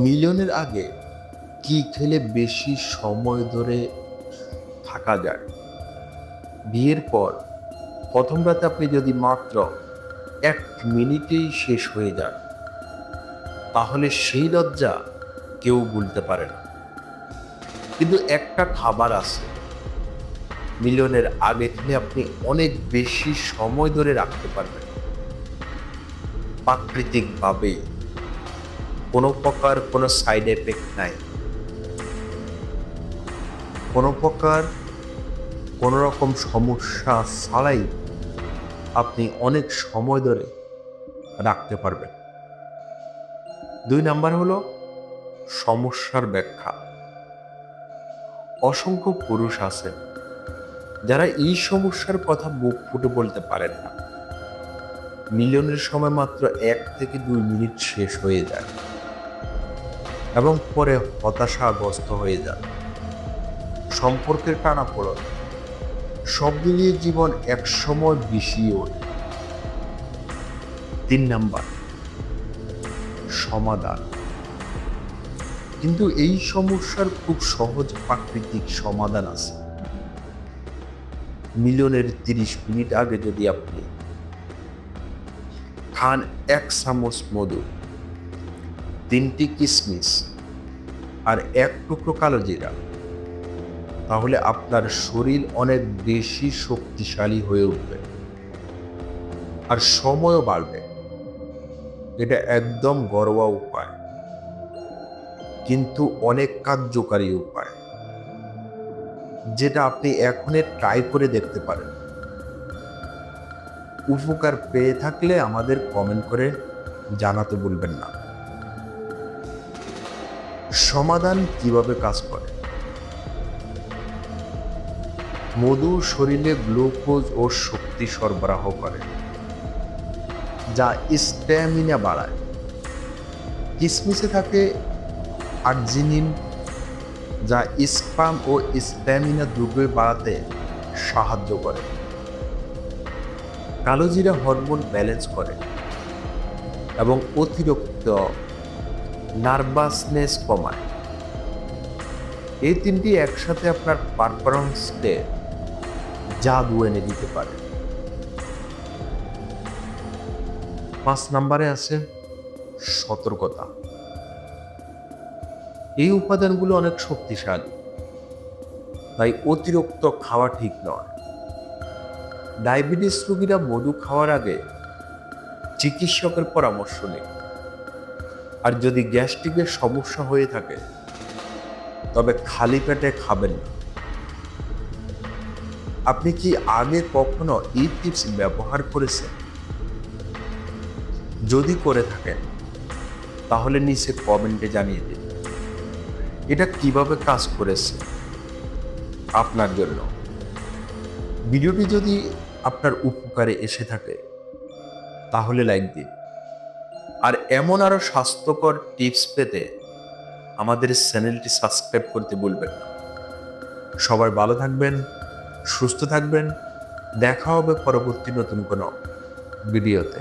মিলনের আগে কি খেলে বেশি সময় ধরে থাকা যায়? বিয়ের পর প্রথম রাতে আপনি যদি মাত্র এক মিনিটেই শেষ হয়ে যান, তাহলে সেই লজ্জা কেউ ভুলতে পারে না। কিন্তু একটা খাবার আছে। মিলনের আগে খেলে আপনি অনেক বেশি সময় ধরে রাখতে পারবেন। প্রাকৃতিকভাবেই। কোনো প্রকার কোনো সাইড এফেক্ট নাই। কোনো প্রকার কোনো রকম সমস্যা ছাড়াই আপনি অনেক সময় ধরে রাখতে পারবেন। দুই নাম্বার হলো সমস্যার ব্যাখ্যা। অসংখ্য পুরুষ আছে যারা এই সমস্যার কথা মুখ ফুটে বলতে পারেন না। মিলিয়নের সময় মাত্র এক থেকে দুই মিনিট শেষ হয়ে যায়। এবং পরে হতাশাগ্রস্ত হয়ে যান সম্পর্কের টানা পড়ন সব মিলিয়ে জীবন একসময় বিষিয়ে ওঠে। তিন নাম্বার, সমাধান। কিন্তু এই সমস্যার খুব সহজ প্রাকৃতিক সমাধান আছে। মিলনের তিরিশ মিনিট আগে যদি আপনি খান এক চামচ মধু তিনটি কিশমিশ আর এক টুকরো কালো জিরা। তাহলে আপনার শরীর অনেক বেশি শক্তিশালী হয়ে উঠবে। আর সময়ও বাড়বে। এটা একদম গরোয়া উপায়। কিন্তু অনেক কার্যকারী উপায়। যেটা আপনি এখনই ট্রাই করে দেখতে পারেন। উপকার পেয়ে থাকলে আমাদের কমেন্ট করে জানাতে বলবেন না। সমাধান কীভাবে কাজ করে? মধু শরীরে গ্লুকোজ ও শক্তি সরবরাহ করে, যা স্ট্যামিনা বাড়ায়। কিসমিসে থাকে আর্জিনিন, যা স্পাম ও স্ট্যামিনা দ্রব্য বাড়াতে সাহায্য করে। কালোজিরা হরমোন ব্যালেন্স করে এবং অতিরিক্ত নার্ভাসনেস কমায়। এই তিনটি একসাথে আপনার পারফরমেন্সকে জাদু এনে দিতে পারে। পাঁচ নাম্বারে আছে সতর্কতা। এই উপাদানগুলো অনেক শক্তিশালী, তাই অতিরিক্ত খাওয়া ঠিক নয়। ডায়াবেটিস রোগীরা মধু খাওয়ার আগে চিকিৎসকের পরামর্শ নিন। আর যদি গ্যাস্ট্রিকের সমস্যা হয়ে থাকে, তবে খালি পেটে খাবেন আপনি কি আগে কখনো এই টিপস ব্যবহার করেছেন? যদি করে থাকেন, তাহলে নিচে কমেন্টে জানিয়ে দিন। এটা কীভাবে কাজ করেছে আপনার জন্য? ভিডিওটি যদি আপনার উপকারে এসে থাকে, তাহলে লাইক দিন। আর এমন আরও স্বাস্থ্যকর টিপস পেতে আমাদের চ্যানেলটি সাবস্ক্রাইব করতে ভুলবেন না। সবাই ভালো থাকবেন, সুস্থ থাকবেন। দেখা হবে পরবর্তী নতুন কোনো ভিডিওতে।